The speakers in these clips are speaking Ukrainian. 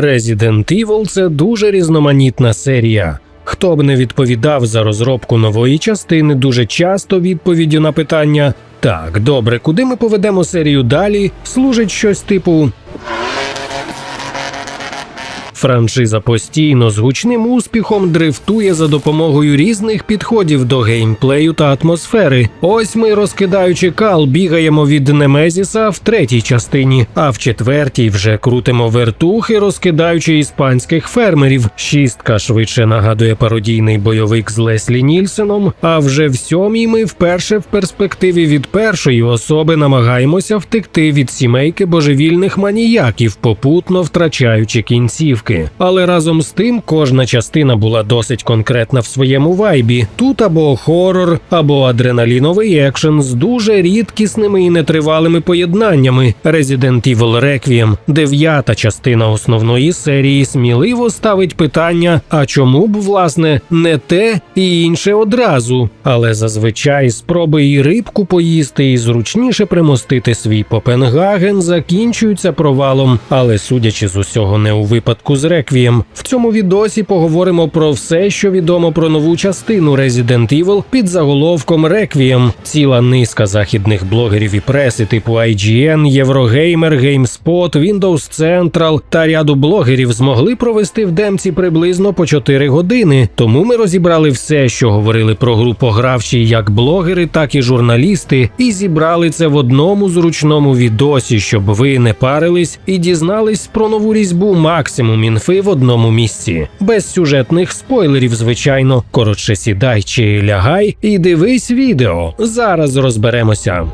Resident Evil – це дуже різноманітна серія. Хто б не відповідав за розробку нової частини, дуже часто відповіддю на питання так, добре, куди ми поведемо серію далі, служить щось типу. Франшиза постійно з гучним успіхом дрифтує за допомогою різних підходів до геймплею та атмосфери. Ось ми, розкидаючи кал, бігаємо від Немезіса в третій частині, а в четвертій вже крутимо вертухи, розкидаючи іспанських фермерів. Шістка швидше нагадує пародійний бойовик з Леслі Нільсеном. А вже в сьомій ми вперше в перспективі від першої особи намагаємося втекти від сімейки божевільних маніяків, попутно втрачаючи кінцівки. Але разом з тим кожна частина була досить конкретна в своєму вайбі. Тут або хорор, або адреналіновий екшен з дуже рідкісними і нетривалими поєднаннями. Resident Evil Requiem, дев'ята частина основної серії, сміливо ставить питання: а чому б власне не те і інше одразу? Але зазвичай спроби і рибку поїсти, і зручніше примостити свій Попенгаген закінчуються провалом. Але судячи з усього, не у випадку з Реквієм. В цьому відосі поговоримо про все, що відомо про нову частину Resident Evil під заголовком Реквієм. Ціла низка західних блогерів і преси, типу IGN, Eurogamer, GameSpot, Windows Central та ряду блогерів змогли провести в демці приблизно по 4 години. Тому ми розібрали все, що говорили про гру погравчі як блогери, так і журналісти, і зібрали це в одному зручному відосі, щоб ви не парились і дізнались про нову різьбу максимум інфи в одному місці, без сюжетних спойлерів, звичайно. Коротше, сідай чи лягай і дивись відео. Зараз розберемося.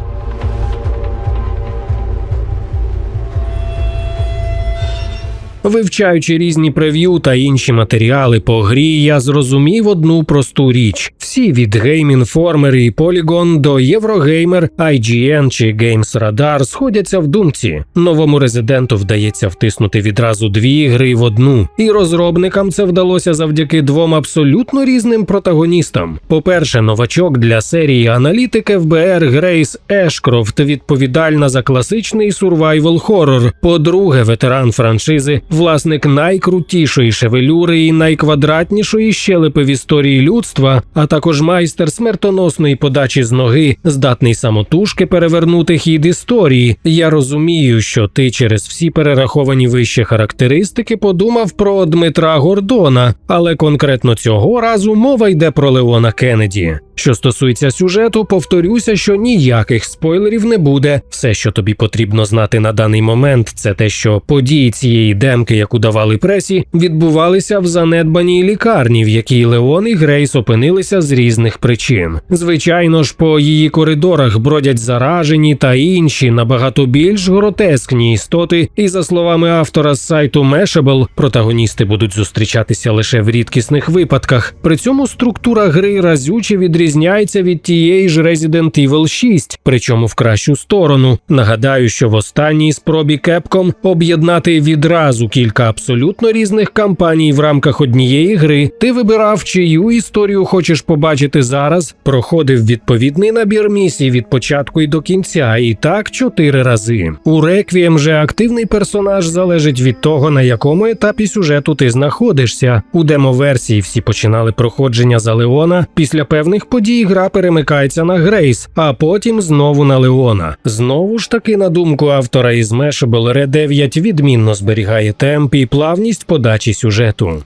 Вивчаючи різні прев'ю та інші матеріали по грі, я зрозумів одну просту річ: всі від Game Informer і Polygon до Eurogamer, IGN чи Games Radar сходяться в думці. Новому резиденту вдається втиснути відразу дві гри в одну, і розробникам це вдалося завдяки двом абсолютно різним протагоністам. По-перше, новачок для серії аналітик ФБР Грейс Ешкрофт відповідальна за класичний сурвайвал хорор. По-друге, ветеран франшизи власник найкрутішої шевелюри і найквадратнішої щелепи в історії людства, а також майстер смертоносної подачі з ноги, здатний самотужки перевернути хід історії. Я розумію, що ти через всі перераховані вище характеристики подумав про Дмитра Гордона, але конкретно цього разу мова йде про Леона Кеннеді. Що стосується сюжету, повторюся, що ніяких спойлерів не буде. Все, що тобі потрібно знати на даний момент, це те, що події цієї демки, яку давали пресі, відбувалися в занедбаній лікарні, в якій Леон і Грейс опинилися з різних причин. Звичайно ж, по її коридорах бродять заражені та інші набагато більш гротескні істоти. І за словами автора з сайту Mashable, протагоністи будуть зустрічатися лише в рідкісних випадках. При цьому структура гри разюче відрізняється від тієї ж Resident Evil 6, причому в кращу сторону. Нагадаю, що в останній спробі Capcom об'єднати відразу кілька абсолютно різних кампаній в рамках однієї гри. Ти вибирав, чию історію хочеш побачити зараз. Проходив відповідний набір місій від початку і до кінця, і так чотири рази. У Реквієм же активний персонаж залежить від того, на якому етапі сюжету ти знаходишся. У демо-версії всі починали проходження за Леона. Після певних подій гра перемикається на Грейс, а потім знову на Леона. Знову ж таки, на думку автора із Mashable, Red 9 відмінно зберігає темп і плавність подачі сюжету.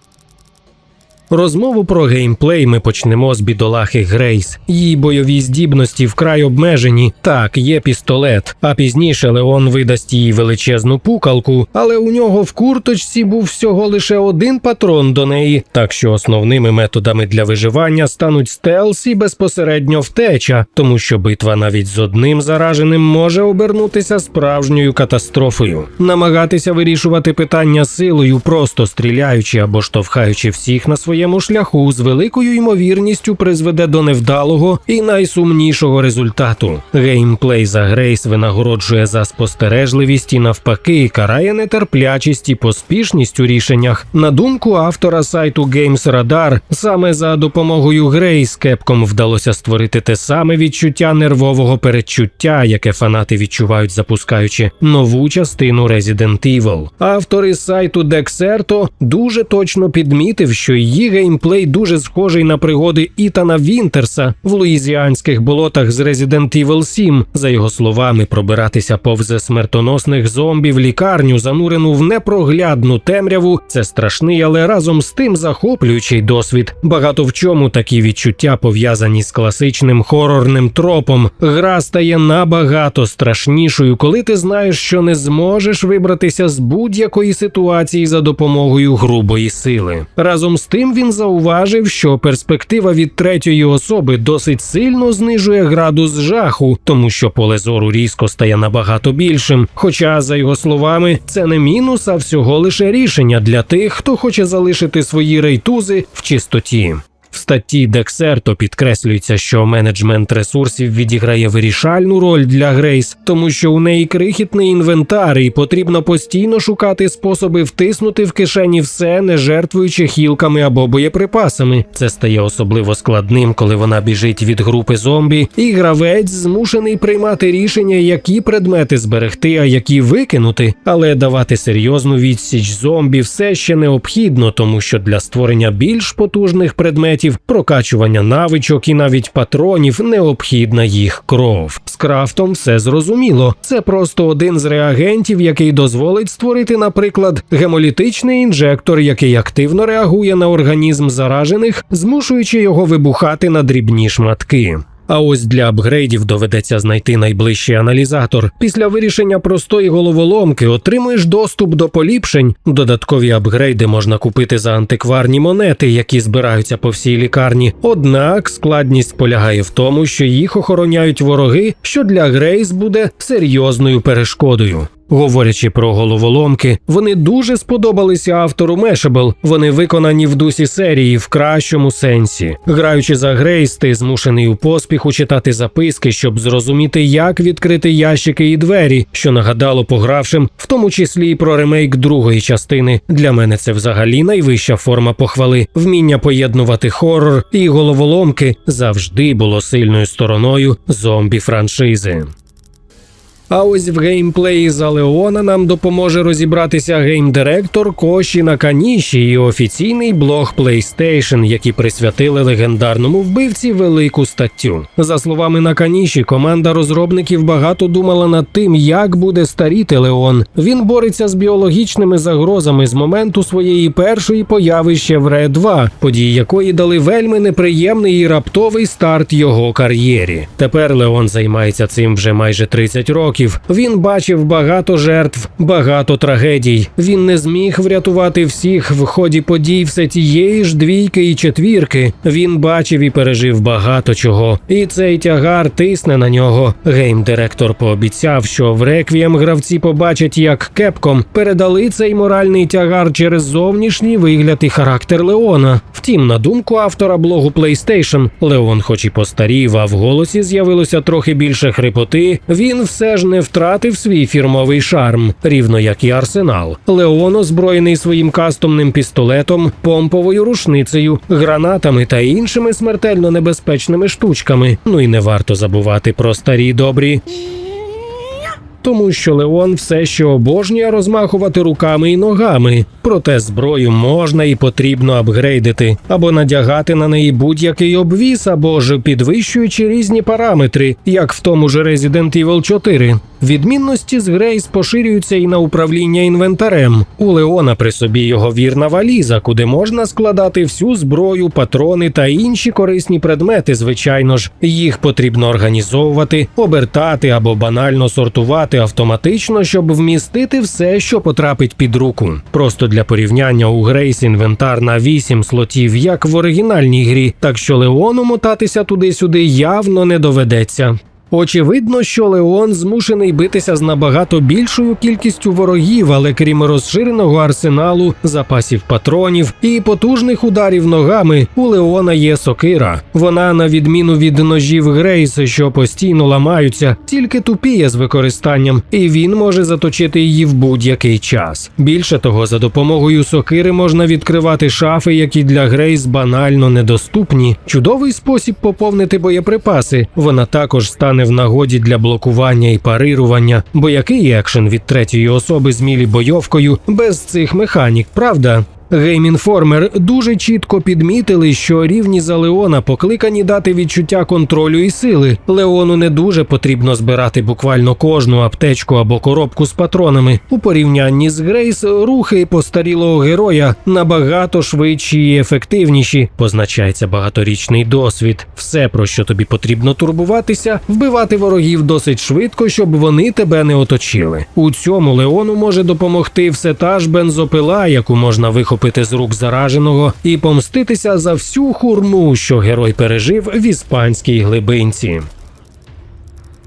Розмову про геймплей ми почнемо з бідолахи Грейс. Її бойові здібності вкрай обмежені. Так, є пістолет, а пізніше Леон видасть їй величезну пукалку, але у нього в курточці був всього лише один патрон до неї. Так що основними методами для виживання стануть стелс і безпосередньо втеча, тому що битва навіть з одним зараженим може обернутися справжньою катастрофою. Намагатися вирішувати питання силою, просто стріляючи або штовхаючи всіх на своє своєму шляху з великою ймовірністю призведе до невдалого і найсумнішого результату. Геймплей за Грейс винагороджує за спостережливість і навпаки карає нетерплячість і поспішність у рішеннях. На думку автора сайту Games Radar, саме за допомогою Грейс Capcom вдалося створити те саме відчуття нервового передчуття, яке фанати відчувають, запускаючи нову частину Resident Evil. Автори сайту Dexerto дуже точно підмітив, що її геймплей дуже схожий на пригоди Ітана Вінтерса в луїзіанських болотах з Resident Evil 7. За його словами, пробиратися повз смертоносних зомбі в лікарню, занурену в непроглядну темряву, це страшний, але разом з тим захоплюючий досвід. Багато в чому такі відчуття пов'язані з класичним хорорним тропом. Гра стає набагато страшнішою, коли ти знаєш, що не зможеш вибратися з будь-якої ситуації за допомогою грубої сили. Разом з тим він зауважив, що перспектива від третьої особи досить сильно знижує градус жаху, тому що поле зору різко стає набагато більшим. Хоча, за його словами, це не мінус, а всього лише рішення для тих, хто хоче залишити свої рейтузи в чистоті. В статті Дексерто підкреслюється, що менеджмент ресурсів відіграє вирішальну роль для Грейс, тому що у неї крихітний інвентар, і потрібно постійно шукати способи втиснути в кишені все, не жертвуючи хілками або боєприпасами. Це стає особливо складним, коли вона біжить від групи зомбі, і гравець змушений приймати рішення, які предмети зберегти, а які викинути. Але давати серйозну відсіч зомбі все ще необхідно, тому що для створення більш потужних предметів прокачування навичок і навіть патронів необхідна їх кров. З крафтом все зрозуміло. Це просто один з реагентів, який дозволить створити, наприклад, гемолітичний інжектор, який активно реагує на організм заражених, змушуючи його вибухати на дрібні шматки. А ось для апгрейдів доведеться знайти найближчий аналізатор. Після вирішення простої головоломки отримуєш доступ до поліпшень. Додаткові апгрейди можна купити за антикварні монети, які збираються по всій лікарні. Однак складність полягає в тому, що їх охороняють вороги, що для Грейс буде серйозною перешкодою. Говорячи про головоломки, вони дуже сподобалися автору Mashable. Вони виконані в дусі серії в кращому сенсі. Граючи за Грейс, ти змушений у поспіху читати записки, щоб зрозуміти, як відкрити ящики і двері, що нагадало погравшим, в тому числі і про ремейк другої частини. Для мене це взагалі найвища форма похвали. Вміння поєднувати хорор і головоломки завжди було сильною стороною зомбі франшизи. А ось в геймплеї за Леона нам допоможе розібратися геймдиректор Коші Наканіші і офіційний блог PlayStation, які присвятили легендарному вбивці велику статтю. За словами Наканіші, команда розробників багато думала над тим, як буде старіти Леон. Він бореться з біологічними загрозами з моменту своєї першої появи ще в Ре 2, події якої дали вельми неприємний і раптовий старт його кар'єрі. Тепер Леон займається цим вже майже 30 років. Він бачив багато жертв, багато трагедій. Він не зміг врятувати всіх в ході подій все тієї ж двійки і четвірки. Він бачив і пережив багато чого. І цей тягар тисне на нього. Гейм-директор пообіцяв, що в реквієм гравці побачать, як кепком передали цей моральний тягар через зовнішній вигляд і характер Леона. Втім, на думку автора блогу PlayStation, Леон, хоч і постарів, а в голосі з'явилося трохи більше хрипоти. Він все ж не втратив свій фірмовий шарм, рівно як і арсенал. Леон озброєний своїм кастомним пістолетом, помповою рушницею, гранатами та іншими смертельно небезпечними штучками. Ну і не варто забувати про старі добрі. Тому що Леон все ще обожнює розмахувати руками і ногами, проте зброю можна і потрібно апгрейдити або надягати на неї будь-який обвіс, або ж підвищуючи різні параметри, як в тому ж Resident Evil 4. Відмінності з Грейс поширюються і на управління інвентарем. У Леона при собі його вірна валіза, куди можна складати всю зброю, патрони та інші корисні предмети. Звичайно ж, їх потрібно організовувати, обертати або банально сортувати автоматично, щоб вмістити все, що потрапить під руку. Просто для порівняння у Грейс інвентар на 8 слотів, як в оригінальній грі, так що Леону мотатися туди-сюди явно не доведеться. Очевидно, що Леон змушений битися з набагато більшою кількістю ворогів, але крім розширеного арсеналу, запасів патронів і потужних ударів ногами, у Леона є сокира. Вона, на відміну від ножів Грейс, що постійно ламаються, тільки тупіє з використанням, і він може заточити її в будь-який час. Більше того, за допомогою сокири можна відкривати шафи, які для Грейс банально недоступні. Чудовий спосіб поповнити боєприпаси. Вона також стане в нагоді для блокування і парирування, бо який екшен від третьої особи з мілі бойовкою без цих механік, правда? Геймінформер дуже чітко підмітили, що рівні за Леона покликані дати відчуття контролю і сили. Леону не дуже потрібно збирати буквально кожну аптечку або коробку з патронами. У порівнянні з Грейс рухи постарілого героя набагато швидші і ефективніші. Позначається багаторічний досвід. Все, про що тобі потрібно турбуватися, вбивати ворогів досить швидко, щоб вони тебе не оточили. У цьому Леону може допомогти все та ж бензопила, яку можна вихопити з рук зараженого, і помститися за всю хурму, що герой пережив в іспанській глибинці.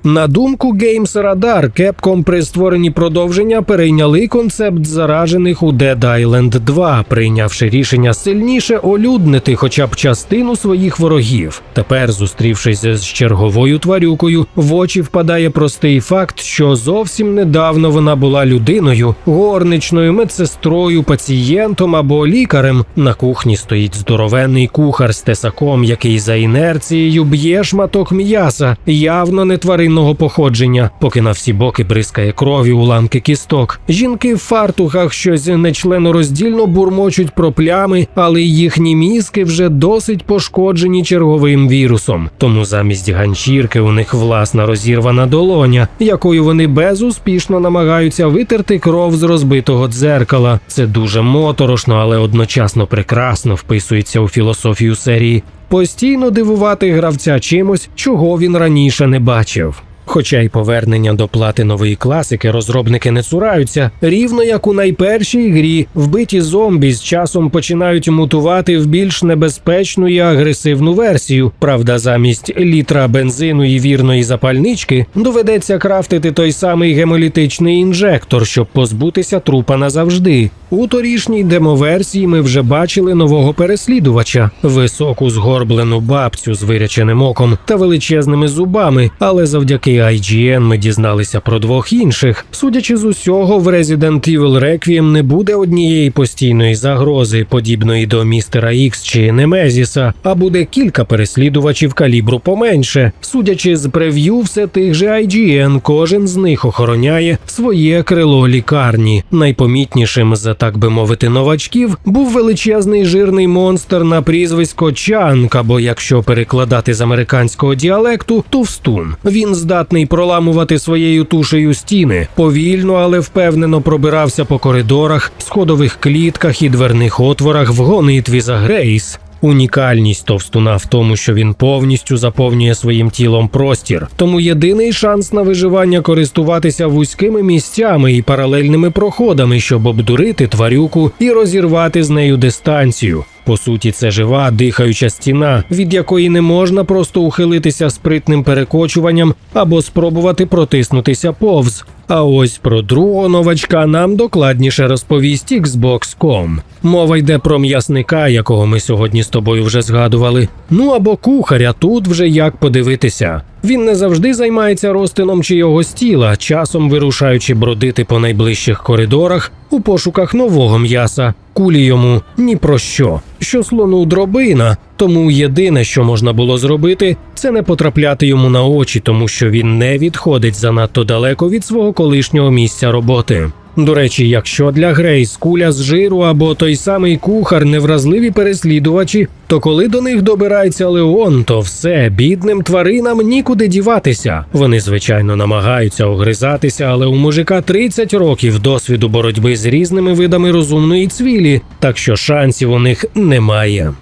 На думку Games Radar, Capcom при створенні продовження перейняли концепт заражених у Dead Island 2, прийнявши рішення сильніше олюднити хоча б частину своїх ворогів. Тепер, зустрівшись з черговою тварюкою, в очі впадає простий факт, що зовсім недавно вона була людиною, горничною, медсестрою, пацієнтом або лікарем. На кухні стоїть здоровенний кухар з тесаком, який за інерцією б'є шматок м'яса, явно не тварин тваринного походження, поки на всі боки бризкає крові уламки кісток. Жінки в фартухах щось нечленороздільно бурмочуть про плями, але їхні мізки вже досить пошкоджені черговим вірусом. Тому замість ганчірки у них власна розірвана долоня, якою вони безуспішно намагаються витерти кров з розбитого дзеркала. Це дуже моторошно, але одночасно прекрасно вписується у філософію серії постійно дивувати гравця чимось, чого він раніше не бачив. Хоча й повернення до платинової класики розробники не цураються, рівно як у найпершій грі вбиті зомбі з часом починають мутувати в більш небезпечну і агресивну версію. Правда, замість літра бензину і вірної запальнички доведеться крафтити той самий гемолітичний інжектор, щоб позбутися трупа назавжди. У торішній демоверсії ми вже бачили нового переслідувача, високу згорблену бабцю з виряченим оком та величезними зубами, але завдяки IGN ми дізналися про двох інших. Судячи з усього, в Resident Evil Requiem не буде однієї постійної загрози, подібної до містера Ікс чи Немезіса, а буде кілька переслідувачів калібру поменше. Судячи з прев'ю, все тих же IGN, кожен з них охороняє своє крило лікарні. Найпомітнішим з так би мовити, новачків був величезний жирний монстр на прізвисько Чанк, або якщо перекладати з американського діалекту, товстун. Він здатний проламувати своєю тушею стіни, повільно, але впевнено пробирався по коридорах, сходових клітках і дверних отворах в гонитві за Грейс. Унікальність товстуна в тому, що він повністю заповнює своїм тілом простір, тому єдиний шанс на виживання користуватися вузькими місцями і паралельними проходами, щоб обдурити тварюку і розірвати з нею дистанцію. По суті, це жива дихаюча стіна, від якої не можна просто ухилитися спритним перекочуванням або спробувати протиснутися повз. А ось про другого новачка нам докладніше розповість Xbox.com. Мова йде про м'ясника, якого ми сьогодні з тобою вже згадували. Ну або кухаря, тут вже як подивитися. Він не завжди займається розтином чийогось тіла, часом вирушаючи бродити по найближчих коридорах у пошуках нового м'яса. Кулі йому ні про що, що слону дробина. Тому єдине, що можна було зробити, це не потрапляти йому на очі, тому що він не відходить занадто далеко від свого колишнього місця роботи. До речі, якщо для Грейс куля з жиру або той самий кухар невразливі переслідувачі, то коли до них добирається Леон, то все бідним тваринам нікуди діватися. Вони звичайно намагаються огризатися, але у мужика 30 років досвіду боротьби з різними видами розумної цвілі, так що шансів у них немає.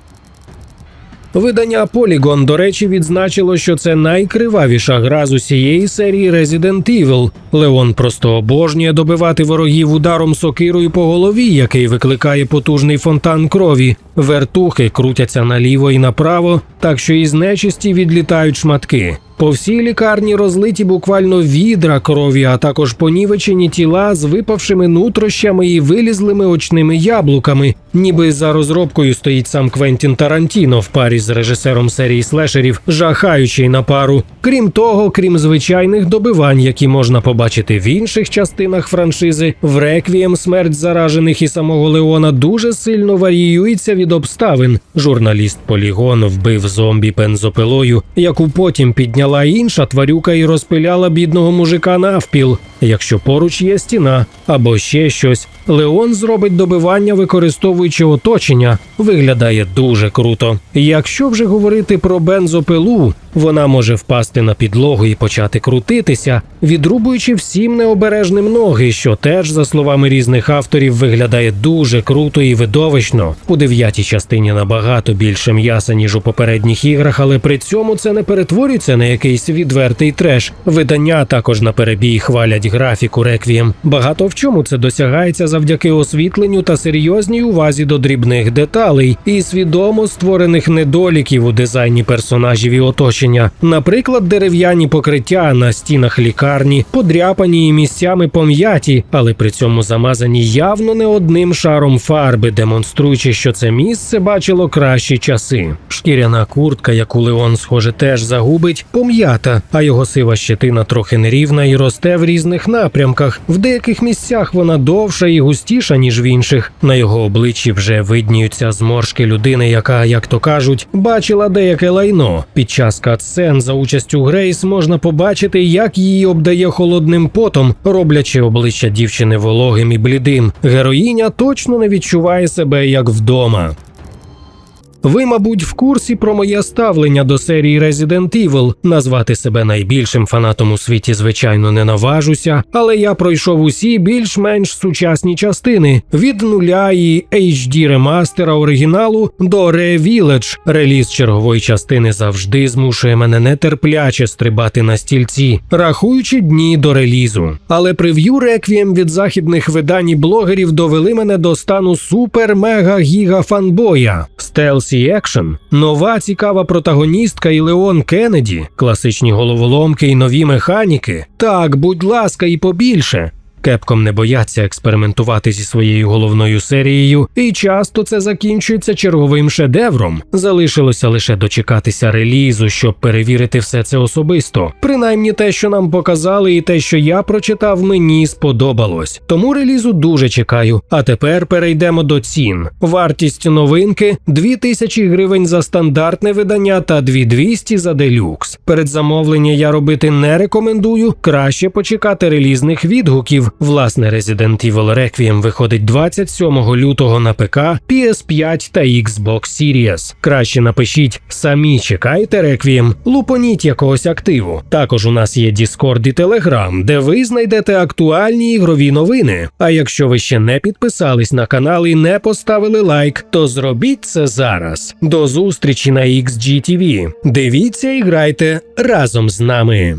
Видання Polygon, до речі, відзначило, що це найкривавіша гра з усієї серії Resident Evil. Леон просто обожнює добивати ворогів ударом сокирою по голові, який викликає потужний фонтан крові. Вертухи крутяться наліво і направо, так що із нечисті відлітають шматки. По всій лікарні розлиті буквально відра крові, а також понівечені тіла з випавшими нутрощами і вилізлими очними яблуками. Ніби за розробкою стоїть сам Квентін Тарантіно в парі з режисером серії слешерів, жахаючий на пару. Крім того, крім звичайних добивань, які можна побачити в інших частинах франшизи, в реквієм смерть заражених і самого Леона дуже сильно варіюється від обставин. Журналіст Полігон вбив зомбі бензопилою, яку потім підняла інша тварюка і розпиляла бідного мужика навпіл. Якщо поруч є стіна або ще щось, Леон зробить добивання, використовуючи оточення. Виглядає дуже круто. Якщо вже говорити про бензопилу, вона може впасти на підлогу і почати крутитися, відрубуючи всім необережним ноги, що теж, за словами різних авторів, виглядає дуже круто і видовищно. У дев'ятій частині набагато більше м'яса, ніж у попередніх іграх, але при цьому це не перетворюється на якийсь відвертий треш. Видання також на перебій хвалять графіку реквієм. Багато в чому це досягається завдяки освітленню та серйозній увазі до дрібних деталей і свідомо створених недоліків у дизайні персонажів і оточення. Наприклад, дерев'яні покриття на стінах лікарні, подряпані і місцями пом'яті, але при цьому замазані явно не одним шаром фарби, демонструючи, що це місце бачило кращі часи. Шкіряна куртка, яку Леон, схоже, теж загубить, пом'ята, а його сива щетина трохи нерівна і росте в різних напрямках. В деяких місцях вона довша і густіша, ніж в інших. На його обличчі вже видніються зморшки людини, яка, як то кажуть, бачила деяке лайно. Під час катсцен за участю Грейс можна побачити, як її обдає холодним потом, роблячи обличчя дівчини вологим і блідим. Героїня точно не відчуває себе як вдома. Ви, мабуть, в курсі про моє ставлення до серії Resident Evil. Назвати себе найбільшим фанатом у світі, звичайно, не наважуся, але я пройшов усі більш-менш сучасні частини від нуля і HD ремастера оригіналу до Re-Village. Реліз чергової частини завжди змушує мене нетерпляче стрибати на стільці, рахуючи дні до релізу. Але прев'ю реквієм від західних видань і блогерів довели мене до стану супер-мега-гіга фанбоя. Stealthy екшен нова цікава протагоністка і Леон Кеннеді, класичні головоломки і нові механіки. Так, будь ласка, і побільше. Кепком не бояться експериментувати зі своєю головною серією, і часто це закінчується черговим шедевром. Залишилося лише дочекатися релізу, щоб перевірити все це особисто. Принаймні те, що нам показали, і те, що я прочитав, мені сподобалось. Тому релізу дуже чекаю. А тепер перейдемо до цін. Вартість новинки 2000 гривень за стандартне видання та 2200 за делюкс. Передзамовлення я робити не рекомендую. Краще почекати релізних відгуків. Власне, Resident Evil Requiem виходить 27 лютого на ПК, PS5 та Xbox Series. Краще напишіть самі чекайте Requiem, лупоніть якогось активу. Також у нас є Discord і Telegram, де ви знайдете актуальні ігрові новини. А якщо ви ще не підписались на канал і не поставили лайк, то зробіть це зараз. До зустрічі на XGTV. Дивіться і грайте разом з нами.